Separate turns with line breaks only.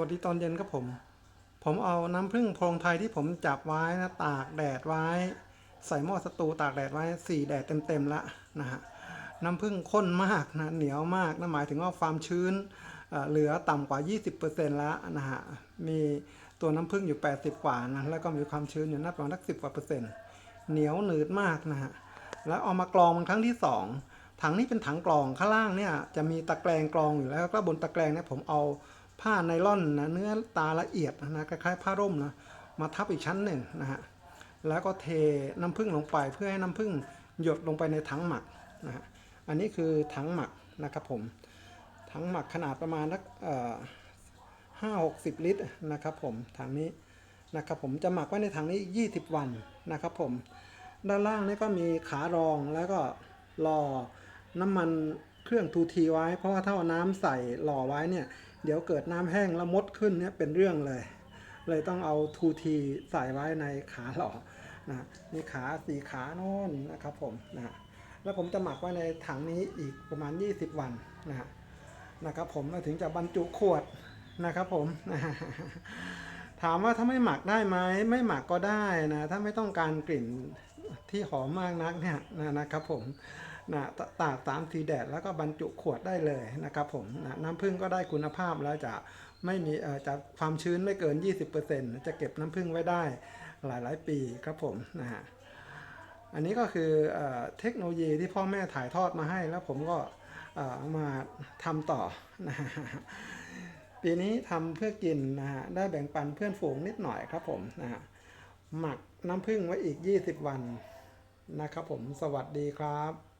วัสดีตอนเย็นครับผม ผมเอาน้ำผึ้งโพรงไทยที่ผมจับไว้นะตากแดดไว้ ใส่หม้อสตูตากแดดไว้สี่แดดเต็มๆแล้วนะฮะน้ำผึ้งข้นมากนะเหนียวมากนะหมายถึงว่าความชื้นเหลือต่ำกว่า 20%แล้วนะฮะมีตัวน้ำผึ้งอยู่ 80 กว่านะแล้วก็มีความชื้นอยู่น่าประมาณสักสิบกว่าเปอร์เซ็นต์เหนียวหนืดมากนะฮะแล้วเอามากรองมันครั้งที่สองถังนี้เป็นถังกรองข้างล่างเนี่ยจะมีตะแกรงกรองอยู่แล้วก็บนตะแกรงเนี่ยผมเอา ผ้าไนล่อนนะเนื้อตาละเอียดนะคล้ายๆผ้าร่มนะมาทับอีกชั้นหนึ่งนะฮะแล้วก็เทน้ำผึ้งลงไปเพื่อให้น้ำผึ้งหยดลงไปในถังหมักนะฮะอันนี้คือถังหมักนะครับผมถังหมักขนาดประมาณสักห้าหกสิบลิตรนะครับผมถังนี้นะครับผมจะหมักไว้ในถังนี้อีก20วันนะครับผมด้านล่างนี่ก็มีขารองแล้วก็รอน้ำมัน เครื่องทูทีไว้ เพราะว่าถ้าเอาน้ำใส่หล่อไว้เนี่ย เดี๋ยวเกิดน้ำแห้งแล้วมดขึ้นเนี่ยเป็นเรื่องเลย เลยต้องเอาทูทีใส่ไว้ในขาหล่อนะมีขาสี่ขาโน่นนะครับผมนะแล้วผมจะหมักไว้ในถังนี้อีกประมาณ 20 วันนะนะครับผมถึงจะบรรจุขวดนะครับผมถามว่าถ้าไม่หมักได้ไหมไม่หมักก็ได้นะถ้าไม่ต้องการกลิ่นที่หอมมากนักเนี่ยนะครับผม นะตากตามสีแดดแล้วก็บรรจุขวดได้เลยนะครับผมนะน้ำผึ้งก็ได้คุณภาพแล้วจะไม่มีจะความชื้นไม่เกิน 20%จะเก็บน้ำผึ้งไว้ได้หลายหลายปีครับผมนะฮะอันนี้ก็คือเอเทคโนโลยีที่พ่อแม่ถ่ายทอดมาให้แล้วผมก็มาทำต่อนะฮะปีนี้ทำเพื่อกินนะฮะได้แบ่งปันเพื่อนฝูงนิดหน่อยครับผมนะฮะหมักน้ำผึ้งไว้อีก 20 วันนะครับผมสวัสดีครับ